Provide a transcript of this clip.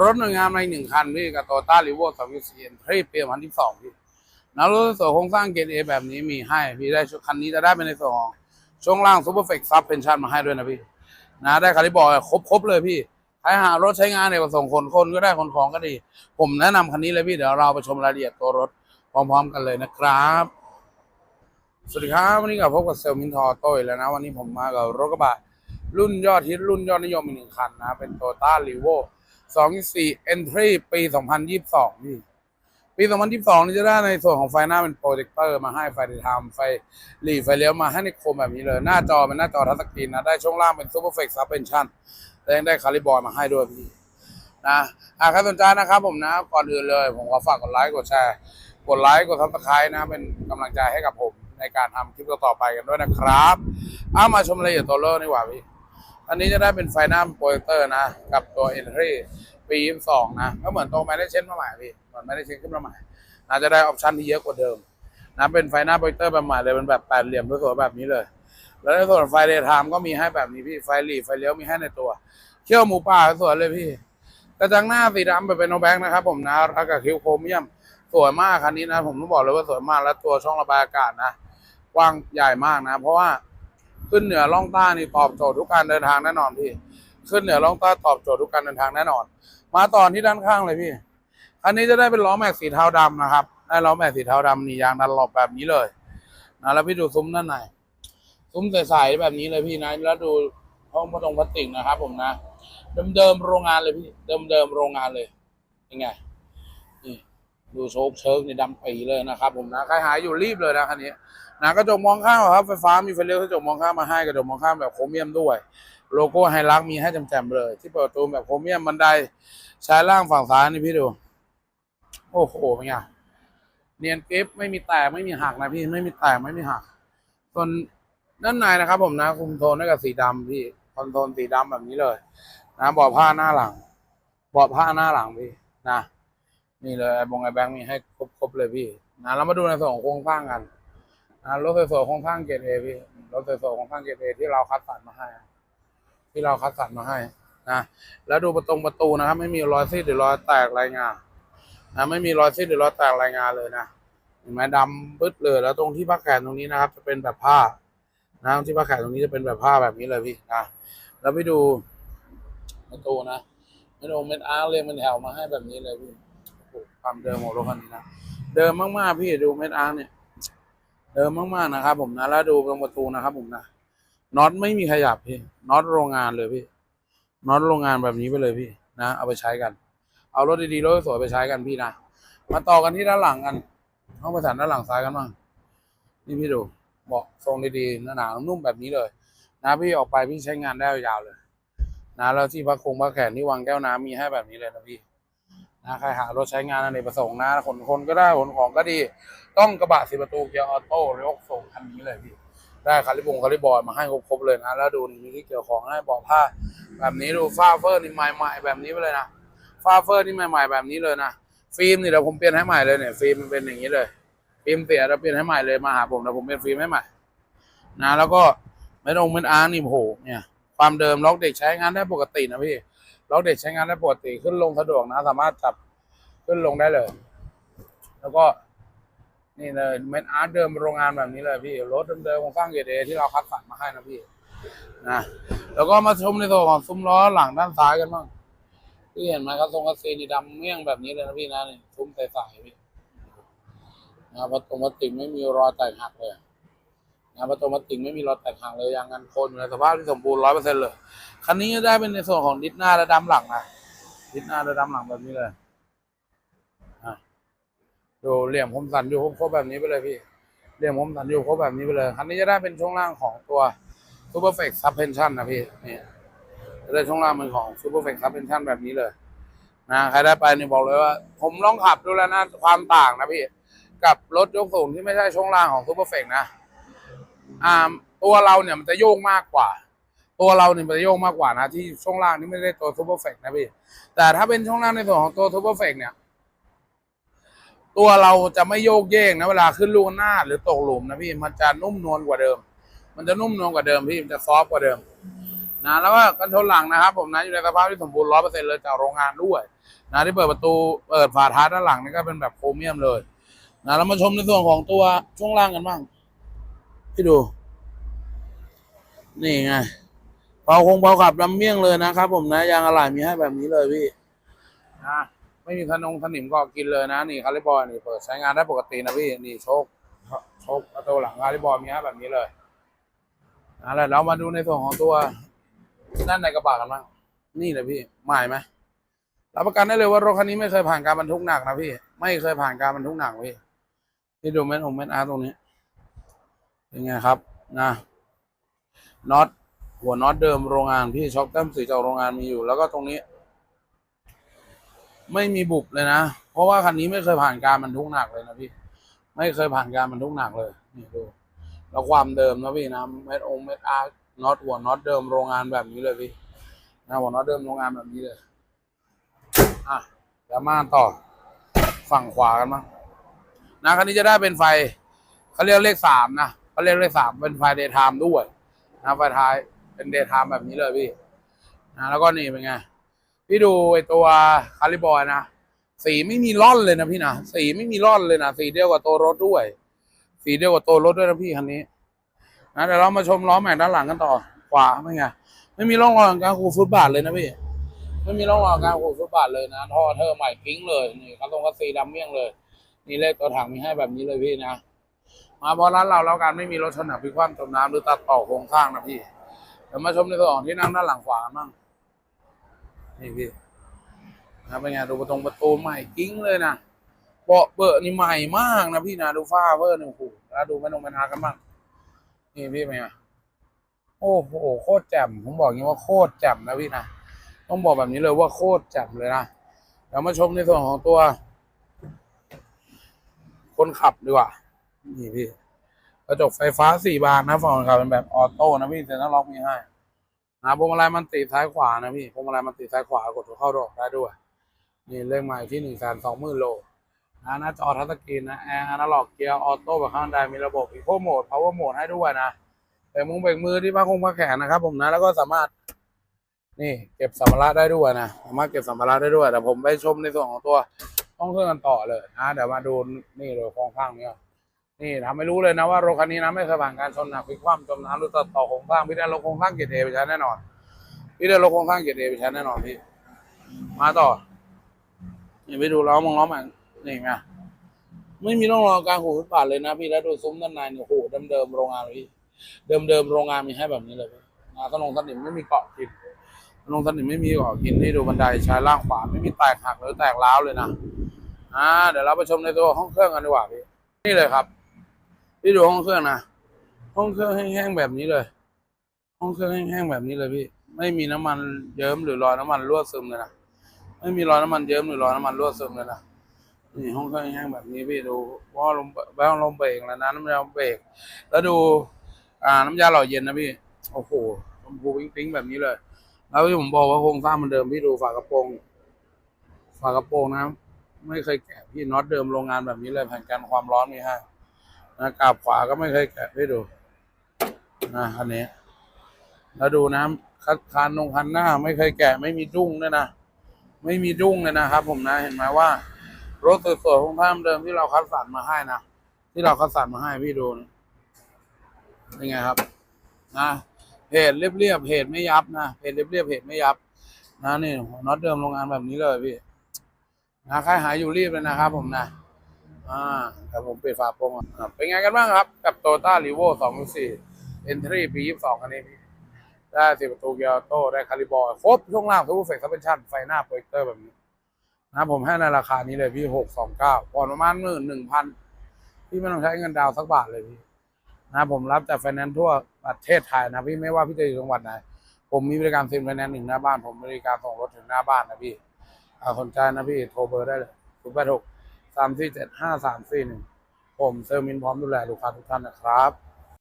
รถหน่วยงานในหนึ่งคันพี่กับโตต้าริโวสองยูซีเอ็นที่ปีพันที่สองพี่นะรถส่วนโครงสร้างเกรดเอแบบนี้มีให้ พี่ได้ชุดคันนี้จะได้เป็นในส่วนของช่วงล่างซูเปอร์เฟกซับเพนชั่นมาให้ด้วยนะพี่ นะได้คาริบอยครบครบเลยพี่ใครหารถใช้งานเนี่ยส่งคนคนก็ได้คนของก็ดี ผมแนะนำคันนี้เลยพี่เดี๋ยวเราไปชมรายละเอียดตัวรถพร้อม ๆ กันเลยนะครับ สวัสดีครับวันนี้กับพบกับเซลมินทอโต้แล้วนะ วันนี้ผมมากับรถกระบะรุ่นยอดฮิตรุ่นยอดนิยมอีกหนึ่งคันนะ เป็นโตต้ารีโว 24 Entry ปี 2022 นี่ ปี 2022 นี่จะได้ในส่วนของไฟหน้าเป็นโปรเจคเตอร์มาให้ไฟไทม์ไฟหลีไฟเลี้ยวมาให้ในโคมแบบนี้เลย หน้าจอเป็นหน้าจอทัชสกรีนนะ ได้ช่วงล่างเป็นซูเปอร์เฟกซ์ซับเพนชั่นและยังได้คาลิบอยมาให้ด้วยพี่นะหากใครสนใจนะครับผมนะ ก่อนอื่นเลย ผมขอฝากกดไลค์กดแชร์ กดไลค์กดซับสไครต์นะ เป็นกำลังใจให้กับผมในการทำคลิปต่อๆไปกันด้วยนะครับ เอามาชมรายละเอียดตัวเลิศดีกว่าพี่ อันนี้จะได้เป็นไฟหน้าโปรเจคเตอร์นะ กับตัว Entry ปี22นะ ก็เหมือนตัวไม่ได้เช่นมาใหม่พี่เหมือนไม่ได้เช่นขึ้นมาใหม่น่าจะได้ออปชันที่เยอะกว่าเดิมนะเป็นไฟหน้าโปรเจคเตอร์แบบใหม่เลยเป็นแบบแปดเหลี่ยมสวยๆแบบนี้เลย แล้วในส่วนไฟเดย์ไทม์ก็มีให้แบบนี้พี่ไฟหลีไฟเลี้ยวมีให้ในตัวเขี้ยวหมูป่าสวยเลยพี่กระจังหน้าสีดำแบบเป็นโนแบ็กนะครับผมนะแล้วกับคิวโครเมียมสวยมากคันนี้นะ ผมต้องบอกเลยว่าสวยมากแล้วตัวช่องระบายอากาศนะกว้างใหญ่มากนะ เพราะว่า ขึ้นเหนือล่องใต้นี่ตอบโจทย์ทุกการเดินทางแน่นอนพี่ ขึ้นเหนือล่องใต้ตอบโจทย์ทุกการเดินทางแน่นอน มาต่อที่ด้านข้างเลยพี่ อันนี้จะได้เป็นล้อแม็กสีเทาดำนะครับ ได้ล้อแม็กสีเทาดำนี่ยางดันหลบแบบนี้เลยนะแล้วพี่ดูซุ้มด้านในซุ้มใสๆแบบนี้เลยพี่นะ แล้วดูห้องพระตรงพลาสติกนะครับ ผมนะ เดิมๆโรงงานเลยพี่ เดิมๆโรงงานเลยยังไง ดูโชคเชิงนี่ดำปีเลยนะครับผมนะใครหายอยู่รีบเลยนะคันนี้นะกระจกมองข้างครับไฟฟ้ามีไฟเลี้ยวกระจกมองข้างมาให้กระจกมองข้างแบบโครเมียมด้วย โลโก้ไฮลักมีให้แจ่มๆเลย ที่เปิดประตูแบบโครเมียมบันไดชายล่างฝั่งซ้ายนี่พี่ดู โอ้โหเป็นไงเนียนกริฟไม่มีแตกไม่มีหักนะพี่ไม่มีแตกไม่มีหักส่วนด้านในนะครับ ผมนะคุมโทนด้วยกับสีดำพี่คอนโทนสีดำแบบนี้เลย นะเบาะผ้าหน้าหลังเบาะผ้าหน้าหลังพี่นะ นี่เลยไอ้บงไอ้แบงค์มีให้ครบๆเลยพี่นะเรามาดูในส่วนของโครงสร้างกันนะรถสวยๆโครงสร้างเกรดเอพี่รถสวยๆโครงสร้างเกรดเอที่เราคัดสรรมาให้ ที่เราคัดสรรมาให้นะแล้วดูประตงประตูนะครับ ไม่มีรอยซีดหรือรอยแตกรายงานนะไม่มีรอยซีดหรือรอยแตกรายงานเลยนะเห็นไหมดำปึ๊ดเลย แล้วตรงที่พักแขนตรงนี้นะครับ จะเป็นแบบผ้านะที่พักแขนตรงนี้จะเป็นแบบผ้าแบบนี้เลยพี่นะแล้วไปดูประตูนะไม่ดนเม็ดอาร์เลยงมันแถวมาให้แบบนี้เลยพี่ ความเดิมของรถคันนี้นะเดิมมากๆพี่ดูเม็ดอาร์เนี่ย เดิมมากๆนะครับ ผมนะแล้วดูตรงประตูนะครับ ผมนะน็อตไม่มีขยับพี่น็อตโรงงานเลยพี่น็อตโรงงานแบบนี้ไปเลยพี่นะเอาไปใช้กัน เอารถดีๆรถสวยไปใช้กันพี่นะมาต่อกันที่ด้านหลังกันห้องประสานด้านหลังซ้ายกันบ้างนี่พี่ดูเบาะทรงดีๆหนาๆนุ่มแบบนี้เลย นะพี่ออกไปพี่ใช้งานได้ยาวๆเลย นะแล้วที่พักคงพักแขนที่วางแก้วน้ำมีให้แบบนี้เลยนะพี่ นะใครหารถใช้งานอเนประสงค์นะขนคนก็ได้ขนของก็ดี ต้องกระบะสีประตูเกียร์ออโต้ยกส่งคันนี้เลยพี่ได้คาริบงคาริบอยมาให้ครบๆเลยนะ แล้วดูนี่มีที่เกี่ยวของให้บอกผ้า แบบนี้ดูฟ้าเฟอร์นี่ใหม่ๆแบบนี้ไปเลยนะฟ้าเฟอร์นี่ใหม่ๆแบบนี้เลยนะฟิล์มนี่เดี๋ยวผมเปลี่ยนให้ใหม่เลยเนี่ยฟิล์มมันเป็นอย่างนี้เลยฟิล์มเสียเราเปลี่ยนให้ใหม่เลยมาหาผมเดี๋ยวผมเปลี่ยนฟิล์มให้ใหม่นะแล้วก็ไม่ต้องเป็นอาร์นี่โอ้โหเนี่ยความเดิมล็อกเด็กใช้งานได้ปกตินะพี่ ล็อกเด็กใช้งานได้ปกติขึ้นลงสะดวกนะ สามารถจับขึ้นลงได้เลย แล้วก็นี่เลยเม็ดอาร์ตเดิมโรงงานแบบนี้เลยพี่ รถเดิมๆของสร้างเกรดเอที่เราคัดสรรมาให้นะพี่นะแล้วก็มาชมในส่วนของซุ้มล้อหลังด้านซ้ายกันบ้างที่เห็นไหมครับทรงกระซีนี่ดำเมี่ยงแบบนี้เลยนะพี่นะนี่ซุ้มใสๆพี่นะประตูมาติกไม่มีรอยแตกหักเลย นะประตูมาติงไม่มีรอยแตกหักเลยยางกันโคนอยู่ในสภาพที่สมบูรณ์ร้อยเปอร์เซ็นต์เลยคันนี้ได้เป็นในส่วนของดิสหน้าและดำหลังนะดิสหน้าและดำหลังแบบนี้เลยอะดูเหลี่ยมคมสันอยู่ครบแบบนี้ไปเลยพี่เหลี่ยมคมสันอยู่ครบแบบนี้ไปเลยคันนี้จะได้เป็นช่วงล่างของตัว Super f e c t Suspension นะพี่นี่จะได้ช่วงล่างเป็นของ Super f e c t Suspension แบบนี้เลยนะใครได้ไปนี่บอกเลยว่า ผมลองขับดูแล้วนะความต่างนะพี่ กับรถยกสูงที่ไม่ใช่ช่วงล่างของ Super f e c t นะ อ่าตัวเราเนี่ยมันจะโยกมากกว่า ตัวเราเนี่ยมันจะโยกมากกว่านะที่ช่วงล่างนี่ไม่ได้ตัวซูเปอร์เฟกนะพี่แต่ถ้าเป็นช่วงล่างในส่วนของตัวซูเปอร์เฟกเนี่ยตัวเราจะไม่โยกเยกนะเวลาขึ้นลูกหน้าหรือตกหลุมนะพี่มันจะนุ่มนวลกว่าเดิม มันจะนุ่มนวลกว่าเดิมพี่มันจะซอฟต์กว่าเดิมนะแล้วก็กันชนหลังนะครับ ผมนะอยู่ในสภาพที่สมบูรณ์ร้อยเปอร์เซ็นต์เลยจากโรงงานด้วยนะที่เปิดประตูเปิดฝาท้ายด้านหลังนี่ก็เป็นแบบโครเมียมเลยนะเรามาชมในส่วนของตัวช่วงล่างกันบ้าง พี่ดู นี่ไงเบาคงเบาขับลำเมี่ยงเลยนะครับ ผมนะยางอะไหล่มีให้แบบนี้เลยพี่นะไม่มีขนงสนิมก็กินเลยนะ นี่คาริบอยนี่เปิดใช้งานได้ปกตินะพี่นี่โชคโชคประตูหลังคาริบอยมีให้แบบนี้เลยนะแล้วเรามาดูในส่วนของตัวด้านในกระบะกันบ้างนี่เลยพี่ใหม่ไหมรับประกันได้เลยว่ารถคันนี้ไม่เคยผ่านการบรรทุกหนักนะพี่ ไม่เคยผ่านการบรรทุกหนักพี่พี่ดูเม็ดองเม็ดอาร์ตรงนี้ เป็นไงครับนะน็อตหัวน็อตเดิมโรงงานพี่ช็อคแต้มสีจากโรงงานมีอยู่ แล้วก็ตรงนี้ ไม่มีบุบเลยนะ เพราะว่าคันนี้ไม่เคยผ่านการบรรทุกหนักเลยนะพี่ ไม่เคยผ่านการบรรทุกหนักเลยนี่ดูแล้วความเดิมนะพี่นะเม็ดองเม็ดอาร์น็อตหัวน็อตเดิมโรงงานแบบนี้เลยพี่นะหัวน็อตเดิมโรงงานแบบนี้เลยอะเดี๋ยวมาต่อฝั่งขวากันบ้งนะคันนี้จะได้เป็นไฟเขาเรียกเลขสามนะ เขาเรียกเลขสามเป็นไฟเดย์ไทม์ด้วยนะไฟท้ายเป็นเดย์ไทม์แบบนี้เลยพี่นะแล้วก็นี่เป็นไง พี่ดูไอตัวคาริบอยนะสีไม่มีร่อนเลยนะพี่นะสีไม่มีร่อนเลยนะสีเดียวกับตัวรถด้วย สีเดียวกับตัวรถด้วยนะพี่คันนี้นะเดี๋ยวเรามาชมล้อแม็กด้านหลังกันต่อขวาเป็นไงไม่มีร่องรอยของการขูดฟุตบาทเลยนะพี่ไม่มีร่องรอยของการขูดฟุตบาทเลยนะท่อเธอใหม่กิ้งเลยนี่คันตรงคัสซีดำเมี่ยงเลย นี่เลขตัวถังมีให้แบบนี้เลยพี่นะ มาเพอร้านเราแล้วกันไม่มีรถชนหนักพลิกคว่ำจมน้ำหรือตัดต่อโครงสร้างนะพี่เดี๋ยวมาชมในส่วนของที่นั่งด้านหลังขวากันบ้างนี่พี่นะเป็นไงดูประตูประตูใหม่กิ้งเลยนะเบาะเบอะนี่ใหม่มากนะพี่นะดูฝ้าเบอร์นี่โอ้โหแล้วดูไม่ลงไม่นากันบ้างนี่พี่เป็นไงโอ้โหโคตรแจ่มผมบอกอย่างนี้ว่าโคตรแจ่มนะพี่นะต้องบอกแบบนี้เลยว่าโคตรแจ่มเลยนะเดี๋ยวมาชมในส่วนของตัว คนขับดีกว่า นี่พี่กระจกไฟฟ้าสี่บานนะฝั่งคนขับเป็นแบบออโต้นะพี่เซ็นทรัลล็อกมีให้นะพวงมาลัยมันติดซ้ายขวานะพี่พวงมาลัยมันติดซ้ายขวากดเข้าดอกได้ด้วย นี่เลขหมายที่หนึ่งแสนสองหมื่นโลนะหน้าจอทัชสกรีนนะแอร์อนาล็อกเกียร์ออโต้แบบข้างใดมีระบบอีโคโหมดพาวเวอร์โหมดให้ด้วยนะเบรกมุ้งเบรกมือที่พักคงพักแขนนะครับ ผมนะแล้วก็สามารถ นี่เก็บสัมภาระได้ด้วยนะสามารถเก็บสัมภาระได้ด้วยแต่ผมไปชมในส่วนของตัวห้องเครื่องกันต่อเลยนะเดี๋ยวมาดูนี่เลยโครงข้างเนี้ย นี่ทำให้รู้เลยนะว่ารถคันนี้นะไม่เคยผ่านการชนหนักพลิกคว่ำจมน้ำหรือตัดต่อโครงสร้างพี่ได้รถโครงสร้างเกียร์เอไปใช้แน่นอนพี่ได้รถโครงสร้างเกียร์เอไปใช้แน่นอนพี่มาต่อนี่ไปดูล้อมองล้อมันนี่ไงไม่มีร่องรอยการขูดฟุตบาทเลยนะพี่แล้วดูซุ้มด้านในเนี่ยโหเดิมๆโรงงานเลยพี่เดิมๆโรงงานมีให้แบบนี้เลยพี่นะถนนสนิมไม่มีเกาะกินถนนสนิมไม่มีเกาะกินนี่ดูบันไดใช้ล่างขวาไม่มีแตกหักหรือแตกร้าวเลยนะอ่าเดี๋ยวเราไปชมในตัวห้องเครื่องกันดีกว่าพี่นี่เลยครับ พี่ดูห้องเครื่องนะห้องเครื่องแห้งๆแบบนี้เลย ห้องเครื่องแห้งๆแบบนี้เลยพี่ ไม่มีน้ำมันเยิ้มหรือรอยน้ำมันรั่วซึมเลยนะไม่มีรอยน้ำมันเยิ้มหรือรอยน้ำมันรั่วซึมเลยนะนี่ห้องเครื่องแห้งแบบนี้พี่ดูว่าลมแบ้วลมเบรกแล้วนะน้ำยาเบรกแล้วดู อ่าน้ำยาหล่อเย็นนะพี่โอ้โหชมพูปิ๊งๆแบบนี้เลย แล้วที่ผมบอกว่าโครงสร้างมันเดิมพี่ดูฝากระโปรงฝากระโปรงนะไม่เคยแกะพี่น็อตเดิมโรงงานแบบนี้เลยแผ่นกันความร้อนมีให้ นะกาบขวาก็ไม่เคยแกะพี่ดูนะอันนี้ แล้วดูนะคัดคานลงคันหน้า ไม่เคยแกะไม่มีดุ้งด้วยนะไม่มีดุ้งเลยนะครับ ผมนะเห็นไหมว่ารถสวยๆของท่านเดิมที่เราคัดสรรมาให้นะที่เราคัดสรรมาให้พี่ดูนะเป็นไงครับ นะเพจเรียบๆเพจไม่ยับนะเพจเรียบๆเพจไม่ยับ นะนี่น็อตเดิมโรงงานแบบนี้เลยพี่นะใครหายอยู่รีบเลยนะครับ ผมนะ อ่าแต่ผมปิดฝาโปรงอะเป็นไงกันบ้างครับ กับโตต้ารีโวสองสี่เอนทรีปียี่สิบสองคันนี้พี่ได้สิประตูเกียร์โต้ได้คาริบอยครบช่วงล่างทุกเฟกซับเปนชั่นไฟหน้าโปรเจคเตอร์แบบนี้นะผมให้ในราคานี้เลยพี่หกสองเก้าผ่อนประมาณหมื่นหนึ่งพันพี่ไม่ต้องใช้เงินดาวสักบาทเลยพี่นะผมรับจากไฟแนนซ์ทั่วประเทศไทยนะพี่ไม่ว่าพี่จะอยู่จังหวัดไหน ผมมีบริการเซ็นไฟแนนซ์ถึงหน้าบ้าน ผมบริการส่งรถถึงหน้าบ้านนะพี่สนใจนะพี่โทรเบอร์ได้เลยศูนย์แปดหก สามสี่เจ็ดห้าสามสี่หนึ่งผมเซอร์มินพร้อมดูแลลูกค้าทุกท่านนะครับ